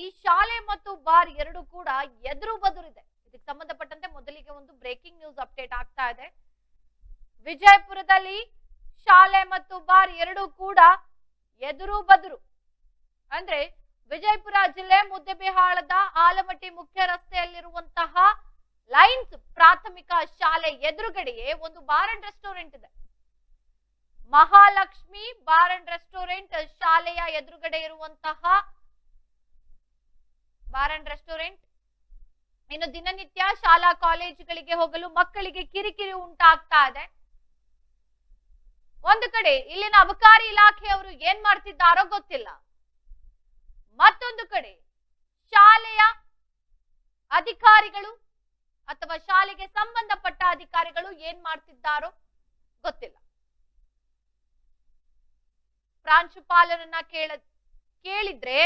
ಈ ಶಾಲೆ ಮತ್ತು ಬಾರ್ ಎರಡು ಕೂಡ ಎದುರು ಬದುರಿದೆ. ಇದಕ್ಕೆ ಸಂಬಂಧಪಟ್ಟಂತೆ ಮೊದಲಿಗೆ ಒಂದು ಬ್ರೇಕಿಂಗ್ ನ್ಯೂಸ್ ಅಪ್ಡೇಟ್ ಆಗ್ತಾ ಇದೆ. ವಿಜಯಪುರದಲ್ಲಿ ಶಾಲೆ ಮತ್ತು ಬಾರ್ ಎರಡು ಕೂಡ ಎದುರು ಬದುರು. ಅಂದ್ರೆ ವಿಜಯಪುರ ಜಿಲ್ಲೆ ಮುದ್ದೆಬಿಹಾಳದ ಆಲಮಟ್ಟಿ ಮುಖ್ಯ ರಸ್ತೆಯಲ್ಲಿರುವಂತಹ ಲೈನ್ಸ್ ಪ್ರಾಥಮಿಕ ಶಾಲೆ ಎದುರುಗಡೆಯೇ ಒಂದು ಬಾರ್ ಅಂಡ್ ರೆಸ್ಟೋರೆಂಟ್ ಇದೆ. ಮಹಾಲಕ್ಷ್ಮಿ ಬಾರ್ ಅಂಡ್ ರೆಸ್ಟೋರೆಂಟ್ ಶಾಲೆಯ ಎದುರುಗಡೆ ಇರುವಂತಹ ಬಾರ್ ಅಂಡ್ ರೆಸ್ಟೋರೆಂಟ್. ಇನ್ನು ದಿನನಿತ್ಯ ಶಾಲಾ ಕಾಲೇಜುಗಳಿಗೆ ಹೋಗಲು ಮಕ್ಕಳಿಗೆ ಕಿರಿಕಿರಿ ಉಂಟಾಗ್ತಾ ಇದೆ. ಒಂದು ಕಡೆ ಇಲ್ಲಿನ ಅಬಕಾರಿ ಇಲಾಖೆಯವರು ಏನ್ ಮಾಡ್ತಿದ್ದಾರೋ ಗೊತ್ತಿಲ್ಲ. ಮತ್ತೊಂದು ಕಡೆ ಶಾಲೆಯ ಅಧಿಕಾರಿಗಳು ಅಥವಾ ಶಾಲೆಗೆ ಸಂಬಂಧಪಟ್ಟ ಅಧಿಕಾರಿಗಳು ಏನ್ ಮಾಡ್ತಿದ್ದಾರೋ ಗೊತ್ತಿಲ್ಲ. ಪ್ರಾಂಶುಪಾಲರನ್ನ ಕೇಳ ಕೇಳಿದ್ರೆ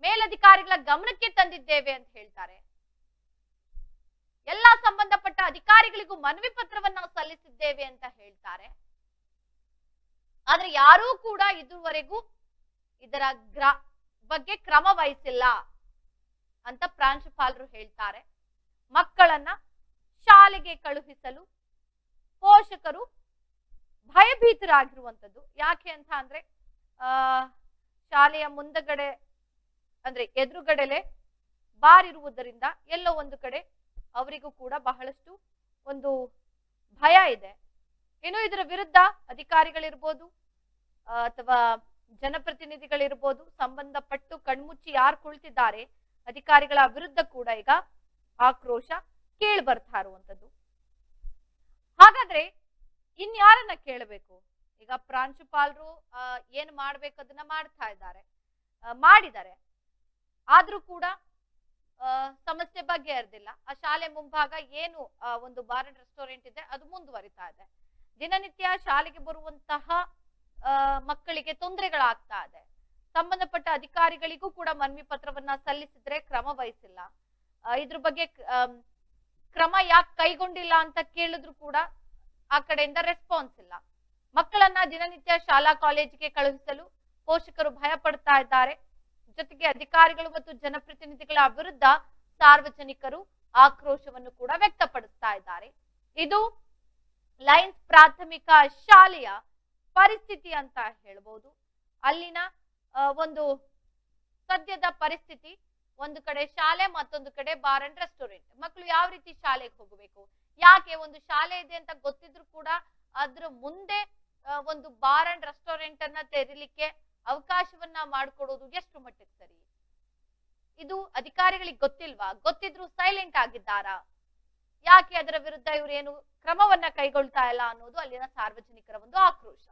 ಮೇಲಧಿಕಾರಿಗಳ ಗಮನಕ್ಕೆ ತಂದಿದ್ದೇವೆ ಅಂತ ಹೇಳ್ತಾರೆ. ಎಲ್ಲಾ ಸಂಬಂಧಪಟ್ಟ ಅಧಿಕಾರಿಗಳಿಗೂ ಮನವಿ ಪತ್ರವನ್ನು ನಾವು ಸಲ್ಲಿಸಿದ್ದೇವೆ ಅಂತ ಹೇಳ್ತಾರೆ. ಆದ್ರೆ ಯಾರೂ ಕೂಡ ಇದುವರೆಗೂ ಇದರ ಗ್ರ ಬಗ್ಗೆ ಕ್ರಮ ವಹಿಸಿಲ್ಲ ಅಂತ ಪ್ರಾಂಶುಪಾಲರು ಹೇಳ್ತಾರೆ. ಮಕ್ಕಳನ್ನ ಶಾಲೆಗೆ ಕಳುಹಿಸಲು ಪೋಷಕರು ಭಯಭೀತರಾಗಿರುವಂಥದ್ದು ಯಾಕೆ ಅಂತ ಅಂದ್ರೆ, ಆ, ಶಾಲೆಯ ಮುಂದಗಡೆ ಅಂದ್ರೆ ಎದುರುಗಡೆಲೆ ಬಾರ್ ಇರುವುದರಿಂದ ಎಲ್ಲೋ ಒಂದು ಕಡೆ ಅವರಿಗೂ ಕೂಡ ಬಹಳಷ್ಟು ಒಂದು ಭಯ ಇದೆ. ಇನ್ನು ಇದರ ವಿರುದ್ಧ ಅಧಿಕಾರಿಗಳಿರ್ಬೋದು ಅಥವಾ ಜನಪ್ರತಿನಿಧಿಗಳಿರ್ಬೋದು, ಸಂಬಂಧಪಟ್ಟು ಕಣ್ಮುಚ್ಚಿ ಯಾರು ಕುಳಿತಿದ್ದಾರೆ, ಅಧಿಕಾರಿಗಳ ವಿರುದ್ಧ ಕೂಡ ಈಗ ಆಕ್ರೋಶ ಕೇಳಿ ಬರ್ತಾ ಇರುವಂತದ್ದು ಹಾಗಾದ್ರೆ ಇನ್ಯಾರನ್ನ ಕೇಳಬೇಕು? ಈಗ ಪ್ರಾಂಶುಪಾಲರು ಏನು ಮಾಡ್ಬೇಕು ಅದನ್ನ ಮಾಡ್ತಾ ಇದ್ದಾರೆ ಮಾಡಿದ್ದಾರೆ. ಆದ್ರೂ ಕೂಡ ಸಮಸ್ಯೆ ಬಗ್ಗೆ ಇರದಿಲ್ಲ ಆ ಶಾಲೆ ಮುಂಭಾಗ ಏನು ಒಂದು ಬಾರ್ ರೆಸ್ಟೋರೆಂಟ್ ಇದೆ, ಅದು ಮುಂದುವರಿತಾ ಇದೆ. ದಿನನಿತ್ಯ ಶಾಲೆಗೆ ಬರುವಂತಹ ಮಕ್ಕಳಿಗೆ ತೊಂದರೆಗಳಾಗ್ತಾ ಇದೆ. ಸಂಬಂಧಪಟ್ಟ ಅಧಿಕಾರಿಗಳಿಗೂ ಕೂಡ ಮನವಿ ಪತ್ರವನ್ನ ಸಲ್ಲಿಸಿದ್ರೆ ಕ್ರಮ ವಹಿಸಿಲ್ಲ. ಇದ್ರ ಬಗ್ಗೆ ಕ್ರಮ ಯಾಕೆ ಕೈಗೊಂಡಿಲ್ಲ ಅಂತ ಕೇಳಿದ್ರು ಕೂಡ ಆ ಕಡೆಯಿಂದ ರೆಸ್ಪಾನ್ಸ್ ಇಲ್ಲ. ಮಕ್ಕಳನ್ನ ದಿನನಿತ್ಯ ಶಾಲಾ, ಕಾಲೇಜಿಗೆ ಕಳುಹಿಸಲು ಪೋಷಕರು ಭಯ ಪಡ್ತಾ ಇದ್ದಾರೆ. ಜೊತೆಗೆ ಅಧಿಕಾರಿಗಳು ಮತ್ತು ಜನಪ್ರತಿನಿಧಿಗಳ ವಿರುದ್ಧ ಸಾರ್ವಜನಿಕರು ಆಕ್ರೋಶವನ್ನು ಕೂಡ ವ್ಯಕ್ತಪಡಿಸ್ತಾ ಇದ್ದಾರೆ. ಇದು ಲೈನ್ಸ್ ಪ್ರಾಥಮಿಕ ಶಾಲೆಯ ಪರಿಸ್ಥಿತಿ ಅಂತ ಹೇಳ್ಬೋದು. ಅಲ್ಲಿನ ಒಂದು ಸದ್ಯದ ಪರಿಸ್ಥಿತಿ, ಒಂದು ಕಡೆ ಶಾಲೆ, ಮತ್ತೊಂದು ಕಡೆ ಬಾರ್ ಅಂಡ್ ರೆಸ್ಟೋರೆಂಟ್. ಮಕ್ಕಳು ಯಾವ ರೀತಿ ಶಾಲೆಗೆ ಹೋಗಬೇಕು? ಯಾಕೆ ಒಂದು ಶಾಲೆ ಇದೆ ಅಂತ ಗೊತ್ತಿದ್ರು ಕೂಡ ಅದ್ರ ಮುಂದೆ ಒಂದು ಬಾರ್ ಅಂಡ್ ರೆಸ್ಟೋರೆಂಟ್ ಅನ್ನ ತೆರೀಲಿಕ್ಕೆ ಅವಕಾಶವನ್ನ ಮಾಡಿಕೊಡೋದು ಎಷ್ಟು ಮಟ್ಟಿಗೆ ಸರಿ? ಇದು ಅಧಿಕಾರಿಗಳಿಗೆ ಗೊತ್ತಿಲ್ವಾ? ಗೊತ್ತಿದ್ರು ಸೈಲೆಂಟ್ ಆಗಿದ್ದಾರಾ? ಯಾಕೆ ಅದರ ವಿರುದ್ಧ ಇವರೇನು ಕ್ರಮವನ್ನ ಕೈಗೊಳ್ತಾ ಇಲ್ಲ ಅನ್ನೋದು ಅಲ್ಲಿನ ಸಾರ್ವಜನಿಕರ ಒಂದು ಆಕ್ರೋಶ.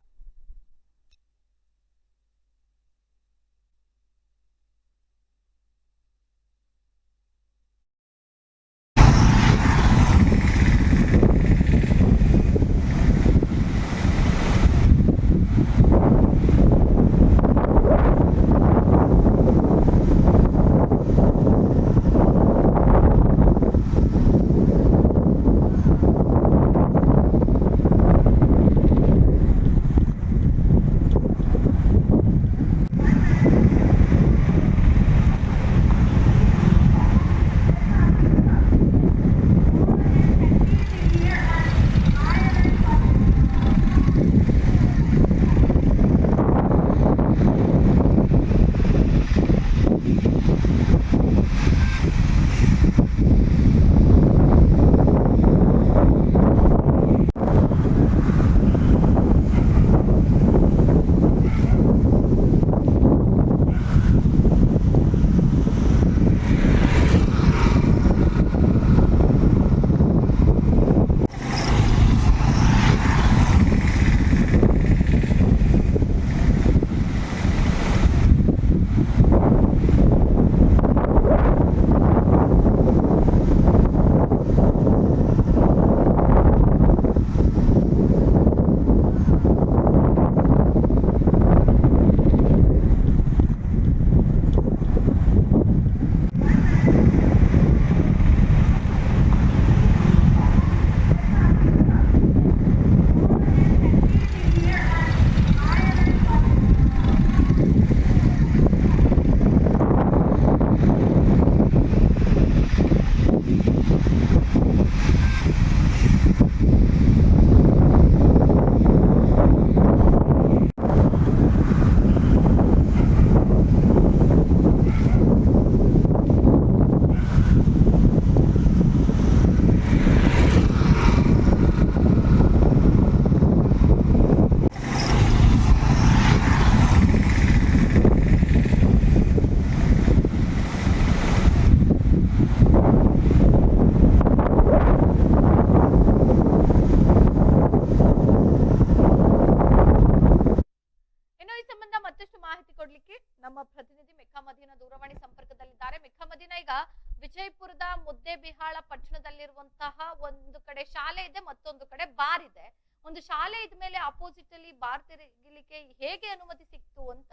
ಬಾರ್ ಇದೆ. ಒಂದು ಶಾಲೆ ಇದ್ಮೇಲೆ ಅಪೋಸಿಟ್ ಅಲ್ಲಿ ಬಾರ್ ತೆರೀಲಿಕ್ಕೆ ಹೇಗೆ ಅನುಮತಿ ಸಿಕ್ತು ಅಂತ?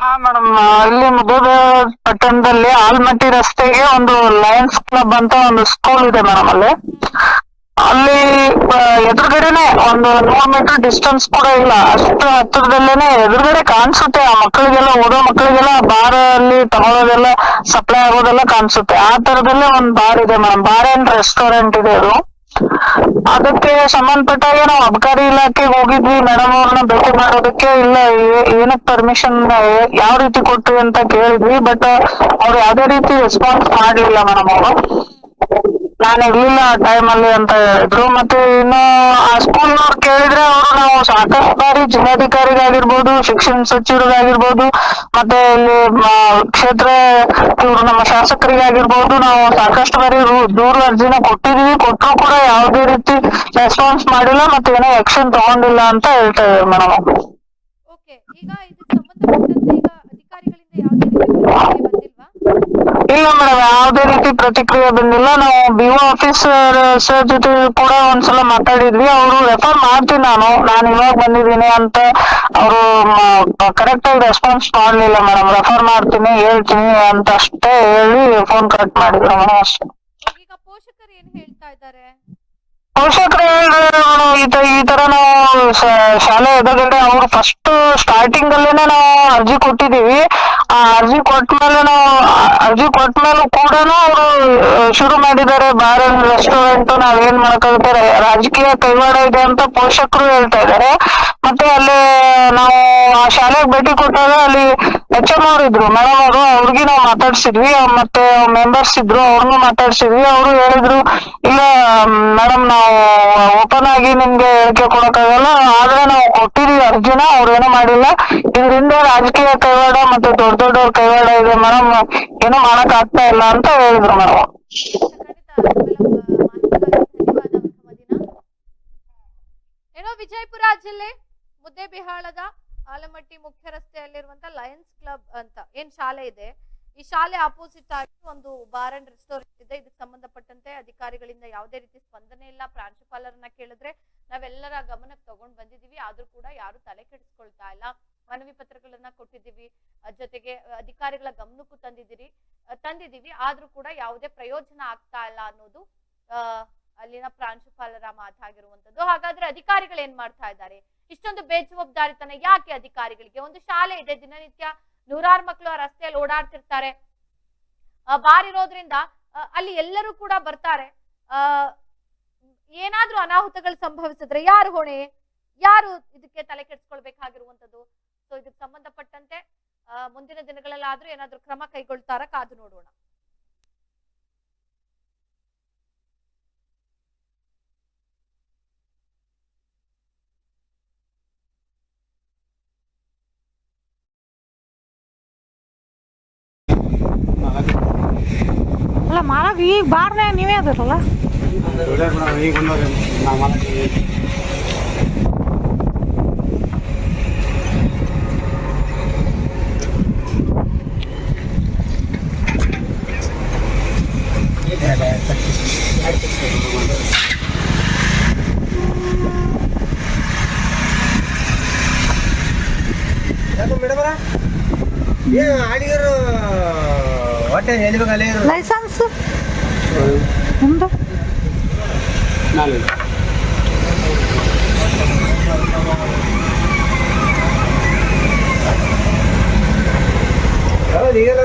ಹಾ ಮೇಡಮ್ ಅಲ್ಲಿ ಮುದ್ದೇಬ ಪಟ್ಟಣದಲ್ಲಿ ಆಲ್ಮಟ್ಟಿ ರಸ್ತೆಗೆ ಒಂದು ಲಯನ್ಸ್ ಕ್ಲಬ್ ಅಂತ ಒಂದು ಸ್ಕೂಲ್ ಇದೆ ಮೇಡಮ್ ಅಲ್ಲಿ. ಅಲ್ಲಿ ಎದುರುಗಡೆನೆ ಒಂದು ನೂರು ಮೀಟರ್ ಡಿಸ್ಟೆನ್ಸ್ ಕೂಡ ಇಲ್ಲ. ಅಷ್ಟು ಹತ್ತಿರದಲ್ಲೇನೆ ಎದುರುಗಡೆ ಕಾಣಿಸುತ್ತೆ. ಆ ಮಕ್ಕಳಿಗೆಲ್ಲ, ಓದೋ ಮಕ್ಕಳಿಗೆಲ್ಲ ಬಾರ್ ಅಲ್ಲಿ ತಗೊಳ್ಳೋದೆಲ್ಲ ಸಪ್ಲೈ ಆಗೋದೆಲ್ಲ ಕಾಣಿಸುತ್ತೆ. ಆ ತರದಲ್ಲೇ ಒಂದು ಬಾರ್ ಇದೆ ಮೇಡಮ್ ಬಾರ್ ಅಂಡ್ ರೆಸ್ಟೋರೆಂಟ್ ಇದೆ ಅದು. ಅದಕ್ಕೆ ಸಂಬಂಧಪಟ್ಟಾಗ ನಾವು ಅಬಕಾರಿ ಇಲಾಖೆಗೆ ಹೋಗಿದ್ವಿ ಮೇಡಮ್ ಅವ್ರನ್ನ ಭೇಟಿ ಮಾಡೋದಕ್ಕೆ ಇಲ್ಲ ಏನಕ್ ಪರ್ಮಿಷನ್ ಯಾವ ರೀತಿ ಕೊಟ್ರಿ ಅಂತ ಕೇಳಿದ್ವಿ ಬಟ್ ಅವ್ರು ಯಾವ್ದೇ ರೀತಿ ರೆಸ್ಪಾನ್ಸ್ ಮಾಡ್ಲಿಲ್ಲ ಮೇಡಮ್ ಅವರು. ನಾನು ಇರ್ಲಿಲ್ಲ ಆ ಟೈಮಲ್ಲಿ ಅಂತ ಹೇಳಿದ್ರು. ಮತ್ತೆ ಇನ್ನು ಆ ಸ್ಕೂಲ್ನವ್ರು ಕೇಳಿದ್ರೆ ಅವರು ನಾವು ಸಾಕಷ್ಟು ಬಾರಿ ಜಿಲ್ಲಾಧಿಕಾರಿಗಾಗಿರ್ಬೋದು ಶಿಕ್ಷಣ ಸಚಿವರಿಗಾಗಿರ್ಬೋದು ಮತ್ತೆ ಇಲ್ಲಿ ಕ್ಷೇತ್ರ, ಇವ್ರು ನಮ್ಮ ಶಾಸಕರಿಗಾಗಿರ್ಬೋದು, ನಾವು ಸಾಕಷ್ಟು ಬಾರಿ ದೂರು ಅರ್ಜಿನ ಕೊಟ್ಟಿದೀವಿ. ಕೊಟ್ಟರು ಕೂಡ ಯಾವುದೇ ರೀತಿ ರೆಸ್ಪಾನ್ಸ್ ಮಾಡಿಲ್ಲ, ಮತ್ತೆ ಏನೋ ಆಕ್ಷನ್ ತಗೊಂಡಿಲ್ಲ ಅಂತ ಹೇಳ್ತಾ ಇದ್ದಾರೆ ಮೇಡಮ್ ಈಗ ಈಗ ಅಧಿಕಾರಿಗಳಿಂದ ರೀತಿ ಇಲ್ಲ ಮೇಡಮ್ ಯಾವುದೇ ರೀತಿ ಪ್ರತಿಕ್ರಿಯೆ ಬಂದಿಲ್ಲ. ನಾವು ಬಿ ಒ ಆಫೀಸರ್ ಸರ್ ಜೊತೆ ಕೂಡ ಒಂದ್ಸಲ ಮಾತಾಡಿದ್ವಿ. ಅವರು ರೆಫರ್ ಮಾಡ್ತೀನಿ ನಾನು. ನಾನು ಇವಾಗ ಬಂದಿದ್ದೀನಿ ಅಂತ ಅವರು ಕರೆಕ್ಟ್ ಆಗಿ ರೆಸ್ಪಾನ್ಸ್ ಮಾಡ್ಲಿಲ್ಲ ಮೇಡಮ್ ರೆಫರ್ ಮಾಡ್ತೀನಿ ಹೇಳ್ತೀನಿ ಅಂತ ಅಷ್ಟೇ ಹೇಳಿ ಫೋನ್ ಕಟ್ ಮಾಡಿದ್ರು ಮೇಡಮ್ ಅಷ್ಟೇ. ಈಗ ಪೋಷಕರು ಏನ್ ಹೇಳ್ತಾ ಇದ್ದಾರೆ? ಪೋಷಕರು ಹೇಳಿದ್ರು ಈ ತರ ಈ ತರ ನಾವು ಶಾಲೆ ಎದುರುಗಡೆ ಅವ್ರು ಫಸ್ಟ್ ಸ್ಟಾರ್ಟಿಂಗ್ ಅಲ್ಲೇನೆ ನಾವು ಅರ್ಜಿ ಕೊಟ್ಟಿದೀವಿ ಆ ಅರ್ಜಿ ಕೊಟ್ಮೇಲೂ ನಾವು ಅರ್ಜಿ ಕೊಟ್ಮೇಲೂ ಕೂಡ ಅವರು ಶುರು ಮಾಡಿದ್ದಾರೆ. ಬಾರ್ ರೆಸ್ಟೋರೆಂಟ್ ನಾವೇನ್ ಮಾಡಕ್ಕಾಗುತ್ತೆ ರ- ರಾಜಕೀಯ ಕೈವಾಡ ಇದೆ ಅಂತ ಪೋಷಕರು ಹೇಳ್ತಾ ಇದ್ದಾರೆ. ಮತ್ತೆ ಅಲ್ಲಿ, ನಾವು ಆ ಶಾಲೆಗೆ ಭೇಟಿ ಕೊಟ್ಟಾಗ ಅಲ್ಲಿ ಎಚ್ ಎಂ ಅವ್ರು ಇದ್ರು. ಮೇಡಮ್ ಅವರು, ಅವ್ರಿಗೆ ನಾವು ಮಾತಾಡ್ಸಿದ್ವಿ. ಮತ್ತೆ ಮೆಂಬರ್ಸ್ ಇದ್ರು ಅವ್ರನ್ನೂ ಮಾತಾಡ್ಸಿದ್ವಿ. ಅವರು ಹೇಳಿದ್ರು, ಇಲ್ಲ ಮೇಡಮ್ ನಾವು ಓಪನ್ ಆಗಿ ನಿಮ್ಗೆ ಹೇಳಿಕೆ ಕೊಡಕ್ಕಾಗಲ್ಲ. ಆದ್ರೆ ನಾವು ಕೊಟ್ಟಿದೀವಿ ಅರ್ಜಿನ ಅವ್ರೇನು ಮಾಡಿಲ್ಲ. ಇದರಿಂದ ರಾಜಕೀಯ ಕೈವಾಡ ಮತ್ತೆ ದೊಡ್ಡ ದೊಡ್ಡವ್ರ ಕೈವಾಡ ಇದೆ, ಮೇಡಮ್. ಏನು ಮಾಡಕ್ ಆಗ್ತಾ ಇಲ್ಲ ಅಂತ ಹೇಳಿದ್ರು ಮೇಡಮ್. ಏನೋ ವಿಜಯಪುರ ಜಿಲ್ಲೆ ಮುದ್ದೇಬಿಹಾಳದ ಆಲಮಟ್ಟಿ ಮುಖ್ಯ ರಸ್ತೆಯಲ್ಲಿರುವಂತ ಲಯನ್ಸ್ ಕ್ಲಬ್ ಅಂತ ಏನ್ ಶಾಲೆ ಇದೆ. ಈ ಶಾಲೆ ಅಪೋಸಿಟ್ ಆಗಿ ಒಂದು ಬಾರ್ ಅಂಡ್ ರೆಸ್ಟೋರೆಂಟ್ ಇದೆ. ಇದಕ್ಕೆ ಸಂಬಂಧಪಟ್ಟಂತೆ ಅಧಿಕಾರಿಗಳಿಂದ ಯಾವುದೇ ರೀತಿ ಸ್ಪಂದನೆ ಇಲ್ಲ. ಪ್ರಾಂಶುಪಾಲರನ್ನ ಕೇಳಿದ್ರೆ ನಾವೆಲ್ಲರ ಗಮನಕ್ಕೆ ತಗೊಂಡ್ ಬಂದಿದೀವಿ ಆದ್ರೂ ಕೂಡ ಯಾರು ತಲೆ ಕೆಡಿಸ್ಕೊಳ್ತಾ ಇಲ್ಲ. ಮನವಿ ಪತ್ರಗಳನ್ನ ಕೊಟ್ಟಿದ್ದೀವಿ. ಜೊತೆಗೆ ಅಧಿಕಾರಿಗಳ ಗಮನಕ್ಕೂ ತಂದಿದ್ದೀರಿ. ತಂದಿದ್ದೀವಿ. ಆದ್ರೂ ಕೂಡ ಯಾವುದೇ ಪ್ರಯೋಜನ ಆಗ್ತಾ ಇಲ್ಲ ಅನ್ನೋದು ಅಲ್ಲಿನ ಪ್ರಾಂಶುಪಾಲರ ಮಾತಾಗಿರುವಂತದ್ದು ಹಾಗಾದ್ರೆ ಅಧಿಕಾರಿಗಳು ಏನ್ ಮಾಡ್ತಾ ಇದ್ದಾರೆ? ಇಷ್ಟೊಂದು ಬೇಜವಾಬ್ದಾರಿತನ ಯಾಕೆ ಅಧಿಕಾರಿಗಳಿಗೆ? ಒಂದು ಶಾಲೆ ಇದೆ, ದಿನನಿತ್ಯ ನೂರಾರು ಮಕ್ಕಳು ಆ ರಸ್ತೆಯಲ್ಲಿ ಓಡಾಡ್ತಿರ್ತಾರೆ. ಬಾರಿರೋದ್ರಿಂದ ಅಲ್ಲಿ ಎಲ್ಲರೂ ಕೂಡ ಬರ್ತಾರೆ. ಆ ಏನಾದ್ರೂ ಅನಾಹುತಗಳು ಸಂಭವಿಸಿದ್ರೆ ಯಾರು ಹೊಣೆ? ಯಾರು ಇದಕ್ಕೆ ತಲೆ ಕೆಡಿಸ್ಕೊಳ್ಬೇಕಾಗಿರುವಂತದ್ದು ಸೊ ಇದಕ್ಕೆ ಸಂಬಂಧಪಟ್ಟಂತೆ ಆ, ಮುಂದಿನ ದಿನಗಳಲ್ಲಾದ್ರೂ ಏನಾದ್ರೂ ಕ್ರಮ ಕೈಗೊಳ್ತಾರ ಕಾದು ನೋಡೋಣ. ಅಲ್ಲ ಮಾಡಕ್ ಈಗ ಬಾರ್ನೆ ನೀವೇ ಅದಿರಲ್ಲ? ಈಗ ಏನು ಆಡಿಗರು ಹೊಟ್ಟೆ ಎಲ್ಲಿಬೇಕು ಅಲ್ಲೇ ಇರು ಲೈಸೆನ್ಸ್ ನಿಮ್ದು? ನಾಳೆ ಹೌದು ಈಗೆಲ್ಲ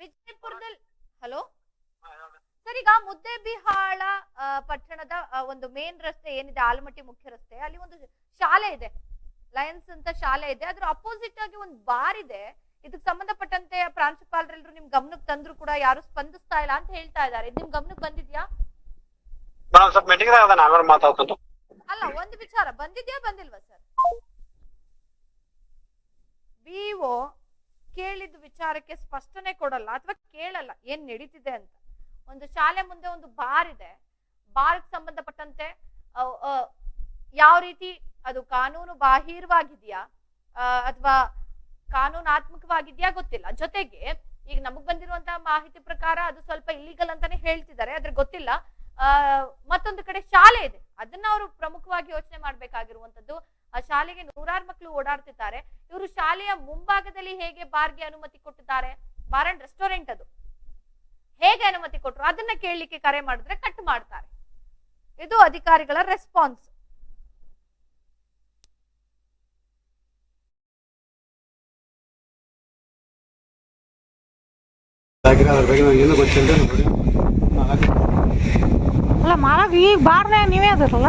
ವಿಜಯಪುರದಲ್ಲಿ ಹಲೋ? ಸರ್ ಈಗ ಮುದ್ದೇಬಿಹಾಳ ಪಟ್ಟಣದ ಒಂದು ಮೇನ್ ರಸ್ತೆ ಏನಿದೆ ಆಲಮಟ್ಟಿ ಮುಖ್ಯ ರಸ್ತೆ ಅಲ್ಲಿ ಒಂದು ಶಾಲೆ ಇದೆ. ಲಯನ್ಸ್ ಅಂತ ಶಾಲೆ ಇದೆ. ಅದ್ರ ಅಪೋಸಿಟ್ ಆಗಿ ಒಂದು ಬಾರ್ ಇದೆ. ಇದಕ್ಕೆ ಸಂಬಂಧಪಟ್ಟಂತೆ ಪ್ರಾಂಶುಪಾಲರೆಲ್ಲರೂ ನಿಮ್ ಗಮನಕ್ಕೆ ತಂದ್ರು ಕೂಡ ಯಾರು ಸ್ಪಂದಿಸ್ತಾ ಇಲ್ಲ ಅಂತ ಹೇಳ್ತಾ ಇದ್ದಾರೆ. ಇದು ನಿಮ್ ಗಮನಕ್ಕೆ ಬಂದಿದ್ಯಾ? ಅಲ್ಲ ಒಂದು ವಿಚಾರ. ಬಂದಿದ್ಯಾ ಬಂದಿಲ್ವಾ ಸರ್? ವಿಚಾರಕ್ಕೆ ಸ್ಪಷ್ಟನೆ ಕೊಡಲ್ಲ ಅಥವಾ ಕೇಳಲ್ಲ, ಏನ್ ನಡೀತಿದೆ ಅಂತ. ಒಂದು ಶಾಲೆ ಮುಂದೆ ಒಂದು ಬಾರ್ ಇದೆ. ಬಾರ್ಗ್ ಸಂಬಂಧಪಟ್ಟಂತೆ ಯಾವ ರೀತಿ ಅದು ಕಾನೂನು ಬಾಹಿರವಾಗಿದೆಯಾ ಅಥವಾ ಕಾನೂನಾತ್ಮಕವಾಗಿದೆಯಾ ಗೊತ್ತಿಲ್ಲ. ಜೊತೆಗೆ ಈಗ ನಮಗ್ ಬಂದಿರುವಂತಹ ಮಾಹಿತಿ ಪ್ರಕಾರ ಅದು ಸ್ವಲ್ಪ ಇಲ್ಲಿಗಲ್ ಅಂತಾನೆ ಹೇಳ್ತಿದ್ದಾರೆ, ಆದ್ರೆ ಗೊತ್ತಿಲ್ಲ. ಮತ್ತೊಂದು ಕಡೆ ಶಾಲೆ ಇದೆ. ಅದನ್ನ ಅವರು ಪ್ರಮುಖವಾಗಿ ಯೋಚನೆ ಮಾಡ್ಬೇಕಾಗಿರುವಂತದ್ದು ಆ ಶಾಲೆಗೆ ನೂರಾರು ಮಕ್ಕಳು ಓಡಾಡ್ತಿದ್ದಾರೆ. ಇವರು ಶಾಲೆಯ ಮುಂಭಾಗದಲ್ಲಿ ಹೇಗೆ ಬಾರ್ಗೆ ಅನುಮತಿ ಕೊಟ್ಟಿದ್ದಾರೆ? ಬಾರ್ ಅಂಡ್ ರೆಸ್ಟೋರೆಂಟ್ ಅದು. ಹೇಗೆ ಅನುಮತಿ ಕೊಟ್ಟರು ಅದನ್ನ ಕೇಳಲಿಕ್ಕೆ ಕರೆ ಮಾಡಿದ್ರೆ ಕಟ್ ಮಾಡ್ತಾರೆ. ಇದು ಅಧಿಕಾರಿಗಳ ರೆಸ್ಪಾನ್ಸ್ ಅಲ್ಲ ಮಾಡಕ್ ಈಗ ಬಾರ್ನೇ ನೀವೇ ಅದಿರಲ್ಲ?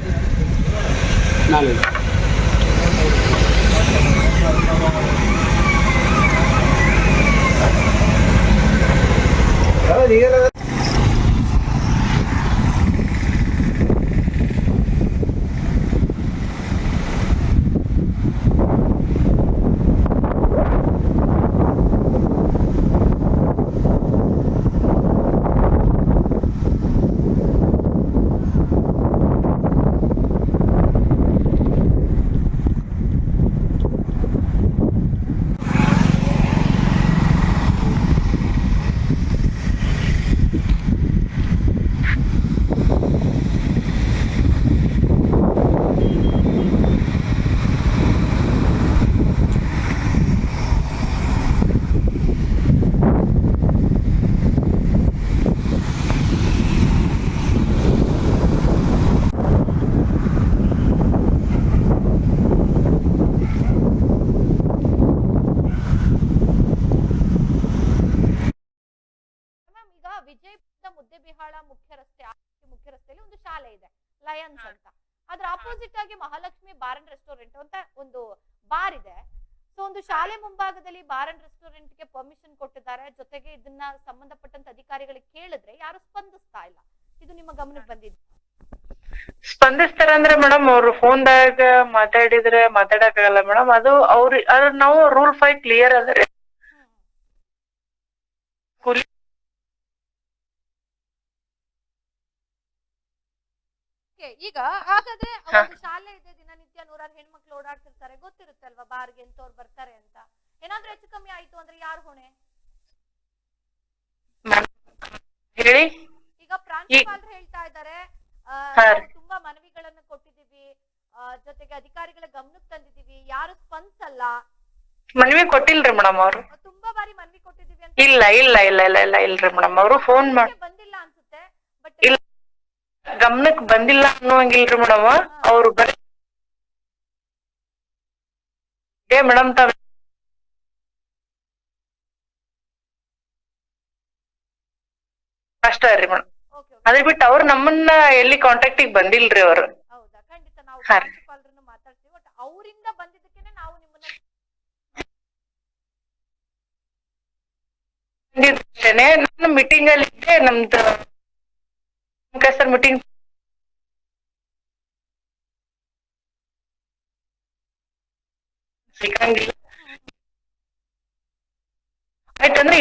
ನಾಳೆ ಹೌದು ಈಗೆಲ್ಲ ಮ್ಯಾಮ್ ಈಗ ವಿಜಯಪುರದ ಮುದ್ದೆಬಿಹಾಳ ಮುಖ್ಯ ರಸ್ತೆ ಆಲಮಟ್ಟಿ ಮುಖ್ಯ ರಸ್ತೆಯಲ್ಲಿ ಒಂದು ಶಾಲೆ ಇದೆ ಲಯನ್ಸ್ ಅಂತ ಅದ್ರ ಅಪೋಸಿಟ್ ಆಗಿ ಮಹಾಲಕ್ಷ್ಮಿ ಬಾರ್ ಅಂಡ್ ರೆಸ್ಟೋರೆಂಟ್ ಅಂತ ಒಂದು ಬಾರ್ ಇದೆ. ಸೊ ಒಂದು ಶಾಲೆ ಮುಂಭಾಗದಲ್ಲಿ ಬಾರ್ ಅಂಡ್ ರೆಸ್ಟೋರೆಂಟ್ಗೆ ಪರ್ಮಿಷನ್ ಕೊಟ್ಟಿದ್ದಾರೆ. ಜೊತೆಗೆ ಇದನ್ನ ಸಂಬಂಧಪಟ್ಟಂತ ಅಧಿಕಾರಿಗಳಿಗೆ ಕೇಳಿದ್ರೆ ಯಾರು ಸ್ಪಂದಿಸ್ತಾ ಇಲ್ಲ. ಇದು ನಿಮ್ಮ ಗಮನಕ್ಕೆ ಬಂದಿದೆ ಸ್ಪಂದಿಸ್ತಾರಂದ್ರೆ ಮೇಡಮ್, ಅವ್ರು ಫೋನ್ದಾಗ ಮಾತಾಡಿದ್ರೆ ಮಾತಾಡಕ್ಕಾಗಲ್ಲ ಮೇಡಮ್. ಅದು ಅವ್ರ ಅದ್ರ ನಾವು ರೂಲ್ ಫೈವ್ ಕ್ಲಿಯರ್ ಅದ್ರಿ ಈಗ ಹಾಗಾದ್ರೆ ಅವರು ಶಾಲೆ ಇದೆ ದಿನನಿತ್ಯ ನೂರಾರು ಹೆಣ್ಮಕ್ಳು ಓಡಾಡ್ತಿರ್ತಾರೆ. ಗೊತ್ತಿರುತ್ತೆ ಅಲ್ವಾ ಬಾರ್ಗೆ ಎಂತವ್ರು ಬರ್ತಾರೆ ಅಂತ? ಏನಾದ್ರೂ ಹೆಚ್ಚು ಕಮ್ಮಿ ಆಯ್ತು ಅಂದ್ರೆ ಯಾರು ಹೊಣೆ? ಹೇಳಿ. ಈಗ ಪ್ರಾಂಶುಪಾಲರು ಹೇಳ್ತಾ ಇದ್ದಾರೆ. ತುಂಬಾ ಮನವಿಗಳನ್ನ ಕೊಟ್ಟಿದೀವಿ ಜೊತೆಗೆ ಅಧಿಕಾರಿಗಳ ಗಮನಕ್ಕೆ ತಂದಿದೀವಿ ಯಾರು ಸ್ಪಂದಿಸಲ್ಲ. ಮನವಿ ಕೊಟ್ಟಿಲ್ರಿ ಮೇಡಮ್ ಅವರು. ತುಂಬಾ ಬಾರಿ ಮನವಿ ಕೊಟ್ಟಿದೀವಿ ಅಂತ ಇಲ್ಲ ಇಲ್ಲ ಇಲ್ಲ ಇಲ್ಲ ಇಲ್ಲ ಇಲ್ರಿ ಮೇಡಮ್ ಅವರು. ಫೋನ್ ಮಾಡಿ ಬಂದಿಲ್ಲ ಅನ್ಸುತ್ತೆ ಬಟ್ ಇಲ್ಲ. ಗಮನಕ್ ಬಂದಿಲ್ಲ ಅನ್ನೋಂಗಿಲ್ರಿ ಮೇಡಮ್. ಅವ್ರು ಬರೀ ಏ ಮೇಡಮ್ ತಾವ್ ಅಷ್ಟ ರೀ ಮೇಡಮ್. ಅದ್ರ ಬಿಟ್ಟು ಅವ್ರು ನಮ್ಮನ್ನ ಎಲ್ಲಿ ಕಾಂಟ್ಯಾಕ್ಟಿಗೆ ಬಂದಿಲ್ರಿ ಅವ್ರು. ಹೌದಾ? ಖಂಡಿತ ನಾವು ಹಾ ರೀ. ಮಾತಾಡ್ತೀವಿ. ಬಟ್ ಅವರಿಂದ ಬಂದಿದ್ದಕ್ಕೇನೆ ನಾವು ನಿಮ್ಮನ್ನ ಅಷ್ಟೇನೆ ನಾನು ಮೀಟಿಂಗ್ ಅಲ್ಲಿ ಇದ್ದೆ ನಮ್ದು ಸರ್ ಮೀಟಿಂಗ್ ಆಯ್ತಂದ್ರೆ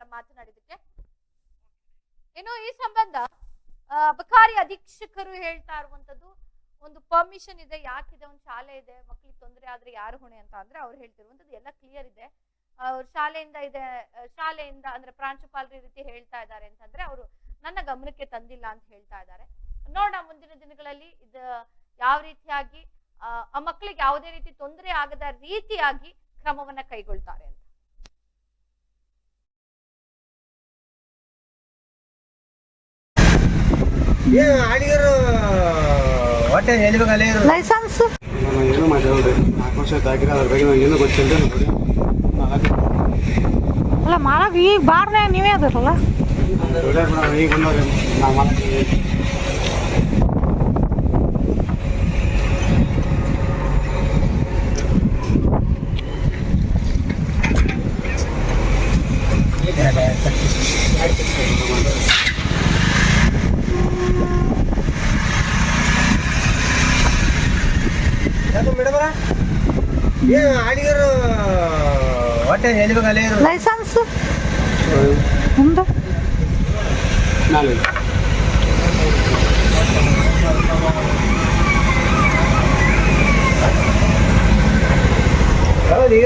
ಮಾತನಾಡಿದಕ್ಕೆ ಇನ್ನು ಈ ಸಂಬಂಧ ಅಬಕಾರಿ ಅಧೀಕ್ಷಕರು ಹೇಳ್ತಾ ಇರುವಂತದ್ದು, ಒಂದು ಪರ್ಮಿಷನ್ ಇದೆ, ಯಾಕಿದೆ, ಒಂದು ಶಾಲೆ ಇದೆ, ಮಕ್ಳಿಗೆ ತೊಂದರೆ ಆದ್ರೆ ಯಾರು ಹೊಣೆ ಅಂತ ಅಂದ್ರೆ ಅವ್ರು ಹೇಳ್ತಿರುವಂತದ್ದು ಎಲ್ಲ ಕ್ಲಿಯರ್ ಇದೆ. ಅವ್ರ ಶಾಲೆಯಿಂದ ಇದೆ ಶಾಲೆಯಿಂದ ಅಂದ್ರೆ ಪ್ರಾಂಶುಪಾಲರು ಈ ರೀತಿ ಹೇಳ್ತಾ ಇದ್ದಾರೆ ಅಂತಂದ್ರೆ ಅವರು ನನ್ನ ಗಮನಕ್ಕೆ ತಂದಿಲ್ಲ ಅಂತ ಹೇಳ್ತಾ ಇದ್ದಾರೆ. ನೋಡೋಣ ಮುಂದಿನ ದಿನಗಳಲ್ಲಿ ಇದು ಯಾವ ರೀತಿಯಾಗಿ ಆ, ಆ ಮಕ್ಕಳಿಗೆ ಯಾವುದೇ ರೀತಿ ತೊಂದರೆ ಆಗದ ರೀತಿಯಾಗಿ ಕ್ರಮವನ್ನ ಕೈಗೊಳ್ತಾರೆ ಅಂತ. ಲೈಸನ್ಸ್? ನಾನು ಏನು ಮಾಡಿಲ್ಲ ನಾಲ್ಕು ವರ್ಷ ಆಗಿರೋ ಅದ್ರ ಬಗ್ಗೆ ನನಗೆ ಏನು ಗೊತ್ತಿಲ್ಲ ನೋಡಿ. ಅಲ್ಲ ಮಾಡಕ್ ಈಗ ಬಾರ್ನೆ ನೀವೇ ಅದಿರಲ್ಲ? ಮೇಡಮ್ ಏ ಆಡಿಗರು ലൈസൻസ്? ഉണ്ടോ നീ